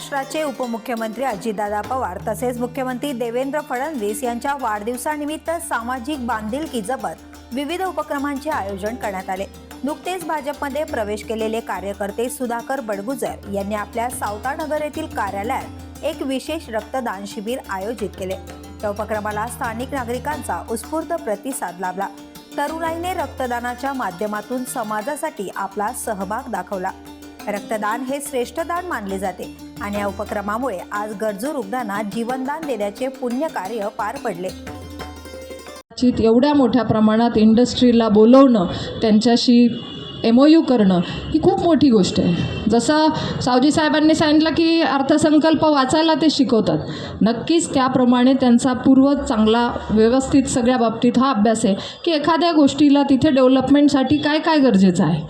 महाराष्ट्राचे उपमुख्यमंत्री अजितदादा पवार तसेच मुख्यमंत्री देवेंद्र फडणवीस यांच्या वाढदिवसानिमित्त सामाजिक बांधिलकी जपत विविध उपक्रमांचे आयोजन करण्यात आले. नुकतेच भाजपमध्ये प्रवेश केलेले कार्यकर्ते सुधाकर बडगुजर यांनी आपल्या सावतानगर येथील कार्यालयात एक विशेष रक्तदान शिबिर आयोजित केले. या उपक्रमाला स्थानिक नागरिकांचा उत्स्फूर्त प्रतिसाद लाभला. तरुणाईने रक्तदानाच्या माध्यमातून समाजासाठी आपला सहभाग दाखवला. रक्तदान हे श्रेष्ठ दान मानले जाते. आणि या उपक्रमामुळे आज गरजू रुग्णांना जीवनदान देण्याचे पुण्य कार्य पार पडले. एवढ्या मोठ्या प्रमाणात इंडस्ट्रीला बोलवणं त्यांच्याशी एम ओ यू करणं ही खूप मोठी गोष्ट आहे. जसं सावजी साहेबांनी सांगितलं की अर्थसंकल्प वाचायला ते शिकवतात. नक्कीच त्याप्रमाणे त्यांचा पूर्व चांगला व्यवस्थित सगळ्या बाबतीत हा अभ्यास आहे की एखाद्या गोष्टीला तिथे डेव्हलपमेंटसाठी काय काय गरजेचं आहे.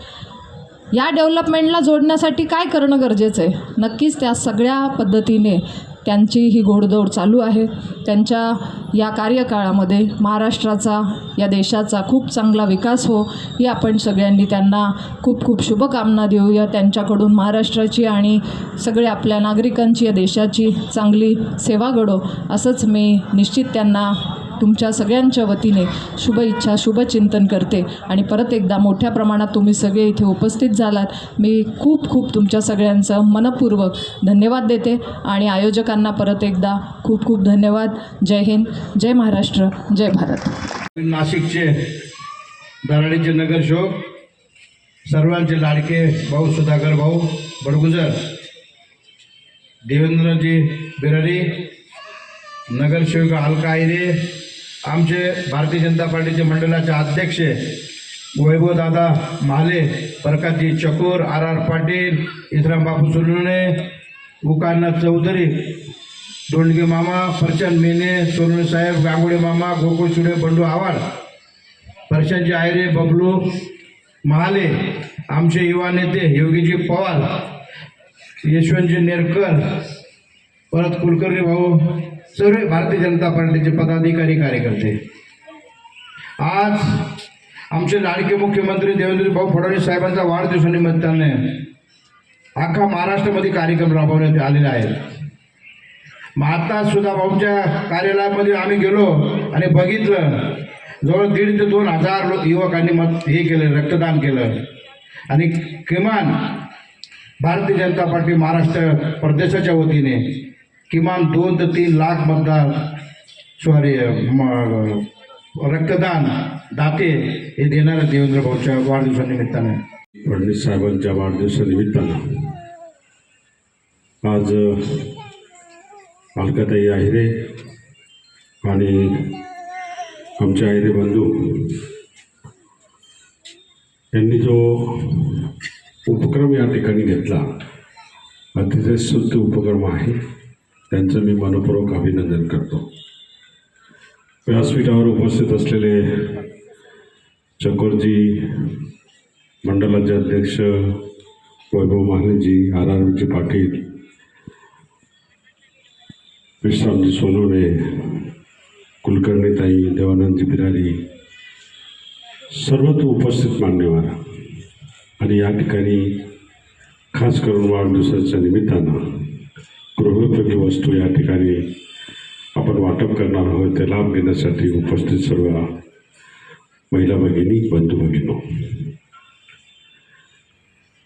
या डेव्हलपमेंटला जोडण्यासाठी काय करणं गरजेचं आहे? नक्कीच त्या सगळ्या पद्धतीने त्यांची ही घोडदौड चालू आहे. त्यांच्या या कार्यकाळामध्ये महाराष्ट्राचा या देशाचा खूप चांगला विकास हो ही आपण सगळ्यांनी त्यांना खूप खूप शुभकामना देऊया. त्यांच्याकडून महाराष्ट्राची आणि सगळ्या आपल्या नागरिकांची या देशाची चांगली सेवा घडो असंच मी निश्चित त्यांना तुमच्या सगळ्यांच्या वतीने शुभ इच्छा शुभचिंतन करते. आणि परत एकदा मोठ्या प्रमाणात तुम्ही सगळे इथे उपस्थित झालात. मी खूप खूप तुमच्या सगळ्यांचं मनपूर्वक धन्यवाद देते. आणि आयोजकांना परत एकदा खूप खूप धन्यवाद. जय हिंद जय महाराष्ट्र जय भारत. नाशिकचे दराडीचे नगरसेवक सर्वांचे लाडके भाऊ सुधाकर भाऊ बडगुजर देवेंद्रजी बिरारी नगरसेवक अलका आयरे आमचे भारतीय जनता पार्टीचे मंडळाचे अध्यक्ष वैभवदादा महाले प्रकाशजी चकोर आर आर पाटील इस्राम बापू सुलुणे उकानाथ चौधरी दोंडगे मामा फरचंद मेने सोनू साहेब गांगुडे मामा गोकुळ सुडे बंडू आवाड प्रशांतजी आयरे बबलू महाले आमचे युवा नेते योगीजी पवार यशवंतजी नेरकर परत कुलकर्णी भाऊ सर्व भारतीय जनता पार्टीचे पदाधिकारी कार्यकर्ते. आज आमचे लाडके मुख्यमंत्री देवेंद्र भाऊ फडणवीस साहेबांचा वाढदिवसानिमित्ताने अख्खा महाराष्ट्रामध्ये कार्यक्रम राबवण्यात आलेले आहेत आता सुद्धा भाऊंच्या कार्यालयामध्ये आम्ही गेलो आणि बघितलं जवळ दीड ते दोन हजार लोक युवकांनी मत हे केलं रक्तदान केलं. आणि किमान भारतीय जनता पार्टी महाराष्ट्र प्रदेशाच्या वतीने किमान दोन ते तीन लाख मतदार सॉरी रक्तदान दाते हे देणार देवेंद्र भाऊच्या वाढदिवसानिमित्तानं फडणवीस साहेबांच्या वाढदिवसानिमित्तानं आज अलकाताई आहिरे आणि आमचे आहिरे बंधू यांनी जो उपक्रम या ठिकाणी घेतला अतिशय शुद्ध उपक्रम आहे. त्यांचं मी मनपूर्वक अभिनंदन करतो. व्यासपीठावर उपस्थित असलेले चकोरजी मंडळाचे अध्यक्ष वैभव महालेजी आर आर विखे पाटील विश्रामजी सोनवणे कुलकर्णीताई देवानंदजी बिरारी सर्वत्र उपस्थित मान्यवर. आणि या ठिकाणी खास करून वाढदिवसाच्या निमित्तानं गृहोपयोगी वस्तू या ठिकाणी आपण वाटप करणार आहोत. ते लाभ घेण्यासाठी उपस्थित सर्व महिला भगिनी बंधू भगिनो.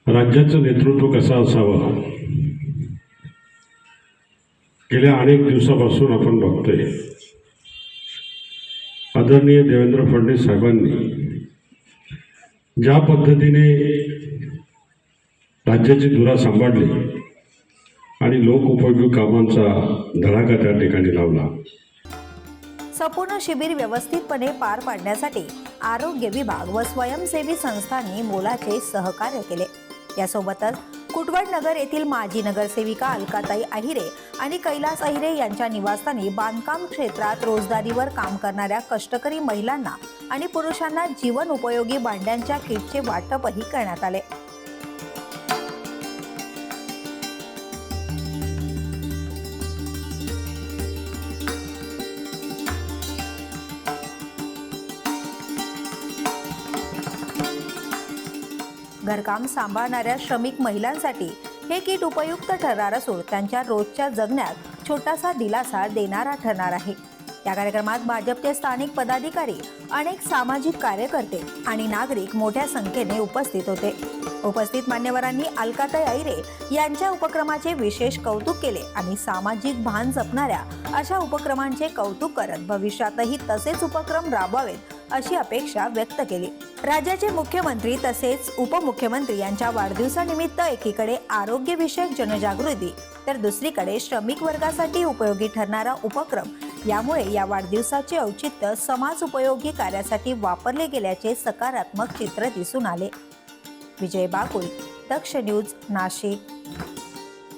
राज्याचं नेतृत्व कसं असावं? गेल्या अनेक दिवसापासून आपण बघतोय. आदरणीय देवेंद्र फडणवीस साहेबांनी ज्या पद्धतीने राज्याची धुरा सांभाळली आणि लोकउपयोगी कामांचा धडाका त्या ठिकाणी लावला. संपूर्ण शिबिर व्यवस्थितपणे पार पाडण्यासाठी आरोग्य विभाग व स्वयंसेवी संस्थांनी मोलाचे सहकार्य केले. यासोबतच कुटवड नगर येथील माजी नगरसेविका अलकाताई अहिरे आणि कैलास अहिरे यांच्या निवासस्थानी बांधकाम क्षेत्रात रोजगारीवर काम करणाऱ्या कष्टकरी महिलांना आणि पुरुषांना जीवन उपयोगी भांड्यांच्या किटचे वाटपही करण्यात आले. घरकाम सांभाळणाऱ्या श्रमिक महिलांसाठी हे किट उपयुक्त ठरणार असून त्यांच्या रोजच्या जगण्यात छोटासा दिलासा देणारा ठरणार आहे. या कार्यक्रमात भाजपचे स्थानिक पदाधिकारी अनेक सामाजिक कार्यकर्ते आणि नागरिक मोठ्या संख्येने उपस्थित होते. उपस्थित मान्यवरांनी अलकाताई ऐरे यांच्या उपक्रमाचे विशेष कौतुक केले आणि सामाजिक भान जपणाऱ्या अशा उपक्रमांचे कौतुक करत भविष्यातही तसेच उपक्रम राबवावेत अशी अपेक्षा व्यक्त केली. राज्याचे मुख्यमंत्री तसेच उपमुख्यमंत्री यांच्या वाढदिवसानिमित्त एकीकडे आरोग्यविषयक जनजागृती तर दुसरीकडे श्रमिक वर्गासाठी उपयोगी ठरणारा उपक्रम यामुळे या वाढदिवसाचे औचित्य समाज उपयोगी कार्यासाठी वापरले गेल्याचे सकारात्मक चित्र दिसून आले. विजय बाकुल दक्ष न्यूज नाशिक.